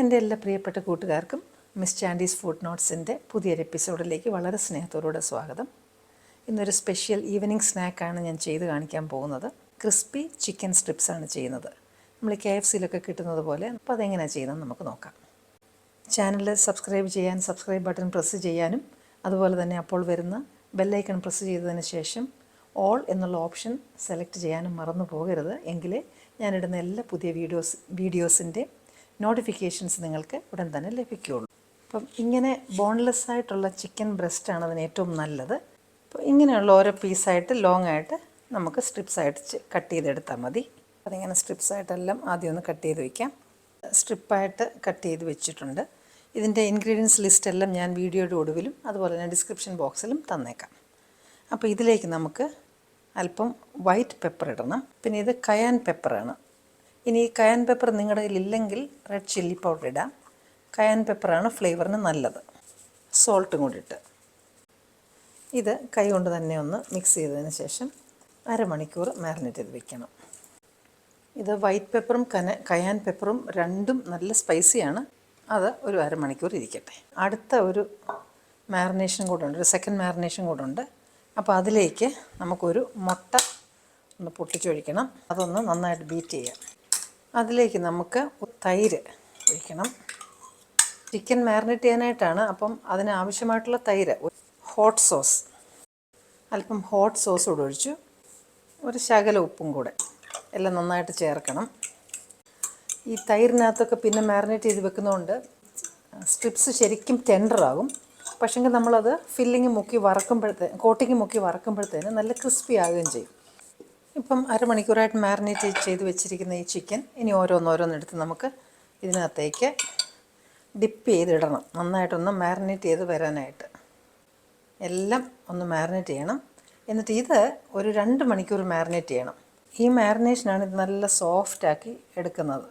എന്റെ എല്ലാ പ്രിയപ്പെട്ട കൂട്ടുകാർക്കും മിസ് ചാൻഡീസ് ഫുഡ് നോട്ട്സിന്റെ പുതിയൊരു എപ്പിസോഡിലേക്ക് വളരെ സ്നേഹത്തോടുകൂടെ സ്വാഗതം. ഇന്നൊരു സ്പെഷ്യൽ ഈവനിങ് സ്നാക്കാണ് ഞാൻ ചെയ്ത് കാണിക്കാൻ പോകുന്നത്. ക്രിസ്പി ചിക്കൻ സ്ട്രിപ്സാണ് ചെയ്യുന്നത്. നമ്മൾ കെ എഫ് സിയിലൊക്കെ കിട്ടുന്നത് പോലെ അപ്പോൾ അതെങ്ങനെയാണ് ചെയ്യുന്നത് നമുക്ക് നോക്കാം. ചാനൽ സബ്സ്ക്രൈബ് ചെയ്യാൻ സബ്സ്ക്രൈബ് ബട്ടൺ പ്രസ് ചെയ്യാനും അതുപോലെ തന്നെ അപ്പോൾ വരുന്ന ബെല്ലൈക്കൺ പ്രസ് ചെയ്തതിന് ശേഷം ഓൾ എന്നുള്ള ഓപ്ഷൻ സെലക്ട് ചെയ്യാനും മറന്നു പോകരുത്. എങ്കിലേ ഞാനിടുന്ന എല്ലാ പുതിയ വീഡിയോസ് വീഡിയോസിന്റെ നോട്ടിഫിക്കേഷൻസ് നിങ്ങൾക്ക് ഉടൻ തന്നെ ലഭിക്കുകയുള്ളൂ. അപ്പം ഇങ്ങനെ ബോൺലെസ് ആയിട്ടുള്ള ചിക്കൻ ബ്രസ്റ്റാണ് അതിന് ഏറ്റവും നല്ലത്. അപ്പോൾ ഇങ്ങനെയുള്ള ഓരോ പീസായിട്ട് ലോങ് ആയിട്ട് നമുക്ക് സ്ട്രിപ്സ് ആയിട്ട് കട്ട് ചെയ്തെടുത്താൽ മതി. അതിങ്ങനെ സ്ട്രിപ്സ് ആയിട്ടെല്ലാം ആദ്യം ഒന്ന് കട്ട് ചെയ്ത് വയ്ക്കാം സ്ട്രിപ്പായിട്ട് കട്ട് ചെയ്ത് വെച്ചിട്ടുണ്ട്. ഇതിന്റെ ഇൻഗ്രീഡിയൻസ് ലിസ്റ്റ് എല്ലാം ഞാൻ വീഡിയോയുടെ ഒടുവിലും അതുപോലെ തന്നെ ഡിസ്ക്രിപ്ഷൻ ബോക്സിലും തന്നേക്കാം. അപ്പോൾ ഇതിലേക്ക് നമുക്ക് അല്പം വൈറ്റ് പെപ്പർ ഇടണം. പിന്നെ ഇത് കയാൻ പെപ്പറാണ് ഇനി കയാൻ പെപ്പർ നിങ്ങളുടെ കയ്യിലില്ലെങ്കിൽ റെഡ് ചില്ലി പൗഡർ ഇടാം. കയാൻ പെപ്പറാണ് ഫ്ലേവറിന് നല്ലത്. സോൾട്ടും കൂടി ഇട്ട്. ഇത് കൈ കൊണ്ട് തന്നെ ഒന്ന് മിക്സ് ചെയ്തതിന് ശേഷം അരമണിക്കൂർ മാരിനേറ്റ് ചെയ്ത് വെക്കണം. ഇത് വൈറ്റ് പെപ്പറും കന കയാൻ പെപ്പറും രണ്ടും നല്ല സ്പൈസിയാണ് അത് ഒരു അരമണിക്കൂർ ഇരിക്കട്ടെ. അടുത്ത ഒരു മാറിനേഷൻ കൂടെ ഒരു സെക്കൻഡ് മാറിനേഷൻ കൂടെ ഉണ്ട്. അപ്പോൾ അതിലേക്ക് നമുക്കൊരു മുട്ട ഒന്ന് പൊട്ടിച്ചൊഴിക്കണം. അതൊന്ന് നന്നായിട്ട് ബീറ്റ് ചെയ്യാം. അതിലേക്ക് നമുക്ക് തൈര് ഒഴിക്കണം. ചിക്കൻ മാരിനേറ്റ് ചെയ്യാനായിട്ടാണ് അപ്പം അതിനാവശ്യമായിട്ടുള്ള തൈര്. ഹോട്ട് സോസ് അല്പം ഹോട്ട് സോസ് കൂടെ ഒഴിച്ചു. ഒരു ശകല ഉപ്പും കൂടെ എല്ലാം നന്നായിട്ട് ചേർക്കണം. ഈ തൈരിനകത്തൊക്കെ പിന്നെ മാരിനേറ്റ് ചെയ്ത് വെക്കുന്നതുകൊണ്ട് സ്ട്രിപ്സ് ശരിക്കും ടെൻഡറാകും പക്ഷേങ്കിൽ നമ്മളത് ഫില്ലിങ് മുക്കി വറക്കുമ്പോഴത്തേ കോട്ടിങ് മുക്കി വറക്കുമ്പോഴത്തേന് നല്ല ക്രിസ്പി ആകുകയും ചെയ്യും. ഇപ്പം അരമണിക്കൂറായിട്ട് മാരിനേറ്റ് ചെയ്ത് വെച്ചിരിക്കുന്ന ഈ ചിക്കൻ ഇനി ഓരോന്നോരോന്നെടുത്ത് നമുക്ക് ഇതിനകത്തേക്ക് ഡിപ്പ് ചെയ്തിടണം. നന്നായിട്ടൊന്ന് മാരിനേറ്റ് ചെയ്ത് വരാനായിട്ട്. എല്ലാം ഒന്ന് മാരിനേറ്റ് ചെയ്യണം. എന്നിട്ട് ഇത് ഒരു രണ്ട് മണിക്കൂർ മാരിനേറ്റ് ചെയ്യണം. ഈ മാരിനേഷനാണ് ഇത് നല്ല സോഫ്റ്റാക്കി എടുക്കുന്നത്.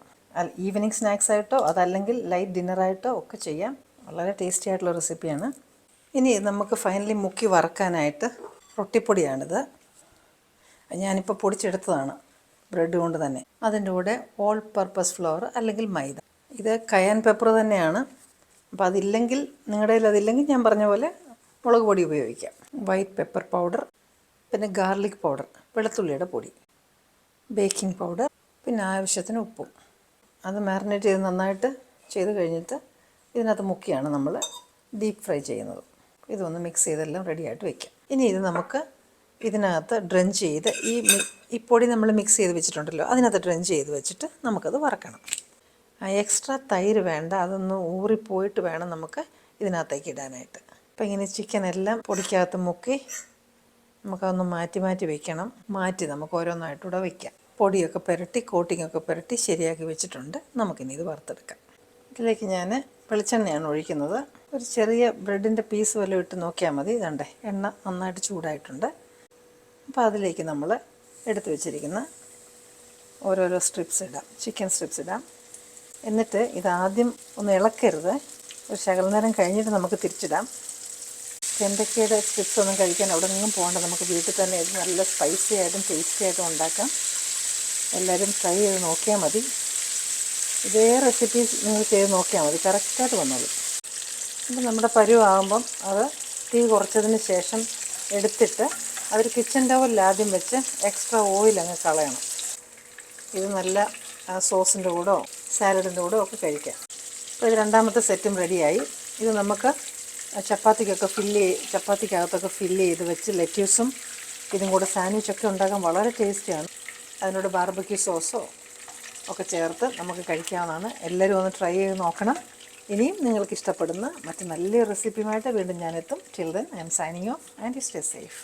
ഈവനിങ് സ്നാക്സ് ആയിട്ടോ അതല്ലെങ്കിൽ ലൈറ്റ് ഡിന്നറായിട്ടോ ഒക്കെ ചെയ്യാം. വളരെ ടേസ്റ്റി ആയിട്ടുള്ള റെസിപ്പിയാണ്. ഇനി നമുക്ക് ഫൈനലി മുക്കി വറക്കാനായിട്ട് റൊട്ടിപ്പൊടിയാണിത്. ഞാനിപ്പോൾ പൊടിച്ചെടുത്തതാണ് ബ്രെഡ് കൊണ്ട് തന്നെ. അതിന്റെ കൂടെ ഓൾ പർപ്പസ് ഫ്ലോർ അല്ലെങ്കിൽ മൈദ. ഇത് കയാൻ പെപ്പർ തന്നെയാണ്. അപ്പോൾ അതില്ലെങ്കിൽ നിങ്ങളുടെ കയ്യിൽ അതില്ലെങ്കിൽ ഞാൻ പറഞ്ഞ പോലെ മുളക് പൊടി ഉപയോഗിക്കാം. വൈറ്റ് പെപ്പർ പൗഡർ പിന്നെ ഗാർലിക് പൗഡർ വെളുത്തുള്ളിയുടെ പൊടി ബേക്കിംഗ് പൗഡർ പിന്നെ ആവശ്യത്തിന് ഉപ്പും. അത് മാരിനേറ്റ് ചെയ്ത് നന്നായിട്ട് ചെയ്ത് കഴിഞ്ഞിട്ട് ഇതിനകത്ത് മുക്കിയാണ് നമ്മൾ ഡീപ്പ് ഫ്രൈ ചെയ്യുന്നത്. ഇതൊന്ന് മിക്സ് ചെയ്തെല്ലാം റെഡിയായിട്ട് വയ്ക്കാം ഇനി ഇത് നമുക്ക് ഇതിനകത്ത് ഡ്രഞ്ച് ചെയ്ത് ഈ ഈ പൊടി നമ്മൾ മിക്സ് ചെയ്ത് വെച്ചിട്ടുണ്ടല്ലോ അതിനകത്ത് ഡ്രഞ്ച് ചെയ്ത് വെച്ചിട്ട് നമുക്കത് വറക്കണം. എക്സ്ട്രാ തൈര് വേണ്ട അതൊന്ന് ഊറിപ്പോയിട്ട് വേണം നമുക്ക് ഇതിനകത്തേക്ക് ഇടാനായിട്ട്. അപ്പോൾ ഇങ്ങനെ ചിക്കൻ എല്ലാം പൊടിക്കകത്ത് മുക്കി നമുക്കതൊന്ന് മാറ്റി മാറ്റി വെക്കണം. മാറ്റി നമുക്ക് ഓരോന്നായിട്ടൂടെ വയ്ക്കാം പൊടിയൊക്കെ പുരട്ടി കോട്ടിങ്ങൊക്കെ പുരട്ടി ശരിയാക്കി വെച്ചിട്ടുണ്ട്. നമുക്കിനി ഇത് വറുത്തെടുക്കാം. ഇതിലേക്ക് ഞാൻ വെളിച്ചെണ്ണയാണ് ഒഴിക്കുന്നത്. ഒരു ചെറിയ ബ്രെഡിന്റെ പീസ് വല്ലതും ഇട്ട് നോക്കിയാൽ മതി. ഇതണ്ടേ എണ്ണ നന്നായിട്ട് ചൂടായിട്ടുണ്ട്. അപ്പോൾ അതിലേക്ക് നമ്മൾ എടുത്തു വെച്ചിരിക്കുന്ന ഓരോരോ സ്ട്രിപ്സ് ഇടാം. ചിക്കൻ സ്ട്രിപ്സ് ഇടാം. എന്നിട്ട് ഇതാദ്യം ഒന്ന് ഇളക്കരുത്. ഒരു ശകല നേരം കഴിഞ്ഞിട്ട് നമുക്ക് തിരിച്ചിടാം. ചെണ്ടക്കയുടെ സ്ട്രിപ്സ് ഒന്നും കഴിക്കാൻ അവിടെ നിന്നും പോകണ്ട. നമുക്ക് വീട്ടിൽ തന്നെ ഇത് നല്ല സ്പൈസി ആയിട്ടും ടേസ്റ്റി ആയിട്ടും ഉണ്ടാക്കാം. എല്ലാവരും ട്രൈ ചെയ്ത് നോക്കിയാൽ മതി. ഇതേ റെസിപ്പി നിങ്ങൾ ചെയ്ത് നോക്കിയാൽ മതി. കറക്റ്റായിട്ട് വന്നോളൂ. അപ്പം നമ്മുടെ പരുവാകുമ്പം അത് തീ കുറച്ചതിന് ശേഷം എടുത്തിട്ട് അതൊരു കിച്ചൺ ടവലിൽ ആദ്യം വെച്ച് എക്സ്ട്രാ ഓയിൽ അങ്ങ് കളയണം. ഇത് നല്ല സോസിന്റെ കൂടോ സാലഡിന്റെ കൂടോ ഒക്കെ കഴിക്കാം. അപ്പോൾ ഇത് രണ്ടാമത്തെ സെറ്റും റെഡിയായി ഇത് നമുക്ക് ചപ്പാത്തിക്കൊക്കെ ഫില്ല് ചെയ്ത് ചപ്പാത്തിക്കകത്തൊക്കെ ഫില്ല് ചെയ്ത് വെച്ച് ലെറ്റ്യൂസും ഇതും കൂടെ സാൻഡ്വിച്ചൊക്കെ ഉണ്ടാക്കാൻ വളരെ ടേസ്റ്റിയാണ് അതിനോട് ബാർബക്യൂ സോസോ ഒക്കെ ചേർത്ത് നമുക്ക് കഴിക്കാവുന്നതാണ്. എല്ലാവരും ഒന്ന് ട്രൈ ചെയ്ത് നോക്കണം. ഇനിയും നിങ്ങൾക്ക് ഇഷ്ടപ്പെടുന്ന മറ്റ് നല്ലൊരു റെസിപ്പിയുമായിട്ട് വീണ്ടും ഞാനെത്തും till then I'm signing off and stay safe